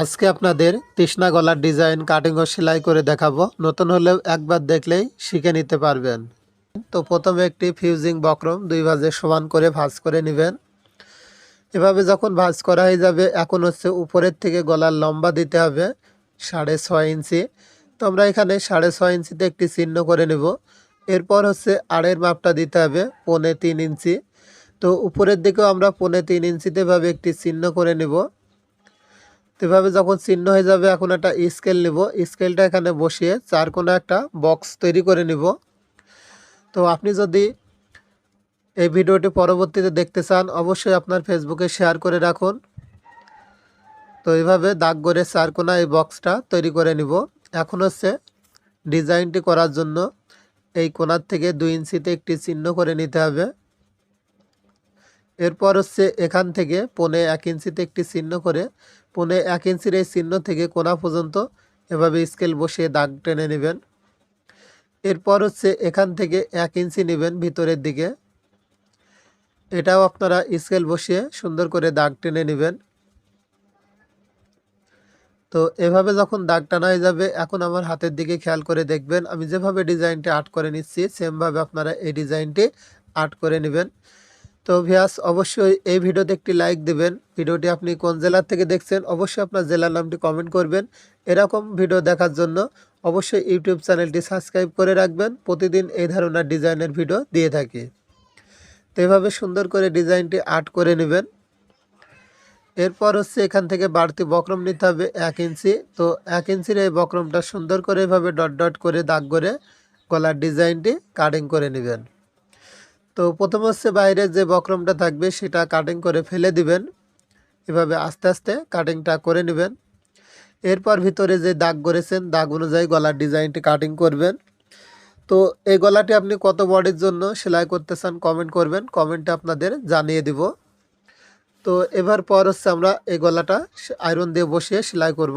আজকে আপনাদের তৃষ্ণা গলার ডিজাইন কাটিং ও সেলাই করে দেখাবো। নতুন হলেও একবার দেখলেই শিখে নিতে পারবেন। তো প্রথমে একটি ফিউজিং বক্রম দুই ভাজে সমান করে ভাঁজ করে নেবেন। এভাবে যখন ভাঁজ করা হয়ে যাবে, এখন হচ্ছে উপরের থেকে গলার লম্বা দিতে হবে সাড়ে ছয় ইঞ্চি। তো আমরা এখানে সাড়ে ছয় ইঞ্চিতে একটি চিহ্ন করে নেব। এরপর হচ্ছে আড়ের মাপটা দিতে হবে পৌনে তিন ইঞ্চি। তো উপরের দিকেও আমরা পৌনে তিন ইঞ্চিতে ভাবে একটি চিহ্ন করে নেব। এভাবে যখন চিহ্ন হয়ে যাবে, এখন একটা স্কেল নিব। স্কেলটা এখানে বসিয়ে চার কোনো একটা বক্স তৈরি করে নিব। তো আপনি যদি এই ভিডিওটি পরবর্তীতে দেখতে চান, অবশ্যই আপনার ফেসবুকে শেয়ার করে রাখুন। তো এইভাবে দাগ করে চার কোনা এই বক্সটা তৈরি করে নিব। এখন হচ্ছে ডিজাইনটি করার জন্য এই কোনার থেকে দুই ইঞ্চিতে একটি চিহ্ন করে নিতে হবে। এরপর হচ্ছে এখান থেকে পনে এক ইঞ্চিতে একটি চিহ্ন করে পনে এক ইঞ্চির এই চিহ্ন থেকে কোনা পর্যন্ত এভাবে স্কেল বসিয়ে দাগ টেনে নেবেন। এরপর হচ্ছে এখান থেকে এক ইঞ্চি নেবেন ভিতরের দিকে। এটাও আপনারা স্কেল বসিয়ে সুন্দর করে দাগ টেনে নেবেন। তো এভাবে যখন দাগ টানা হয়ে যাবে, এখন আমার হাতের দিকে খেয়াল করে দেখবেন, আমি যেভাবে ডিজাইনটি আর্ট করে নিচ্ছি, সেমভাবে আপনারা এই ডিজাইনটি আর্ট করে নেবেন। তো ভিয়াস, অবশ্যই এই ভিডিওতে একটি লাইক দেবেন। ভিডিওটি আপনি কোন জেলার থেকে দেখছেন, অবশ্যই আপনার জেলার নামটি কমেন্ট করবেন এরকম ভিডিও দেখার জন্য। অবশ্যই ইউটিউব চ্যানেলটি সাবস্ক্রাইব করে রাখবেন। প্রতিদিন এই ধরনের ডিজাইনের ভিডিও দিয়ে থাকি। তো এভাবে সুন্দর করে ডিজাইনটি আর্ট করে নেবেন। এরপর হচ্ছে এখান থেকে বাড়তি বক্রম নিতে হবে এক ইঞ্চি। তো এক ইঞ্চির এই বক্রমটা সুন্দর করে এভাবে ডট ডট করে দাগ করে গলার ডিজাইনটি কাটিং করে নেবেন। তো প্রথম হচ্ছে বাইরে যে বক্রমটা থাকবে সেটা কাটিং করে ফেলে দিবেন। এভাবে আস্তে আস্তে কাটিংটা করে নেবেন। এরপর ভিতরে যে দাগ করেছেন, দাগ অনুযায়ী গলার ডিজাইনটি কাটিং করবেন। তো এই গলাটি আপনি কত বডির জন্য সেলাই করতে চান কমেন্ট করবেন। কমেন্টে আপনাদের জানিয়ে দিব। তো এবার পর হচ্ছে আমরা এই গলাটা আয়রন দিয়ে বসিয়ে সেলাই করব।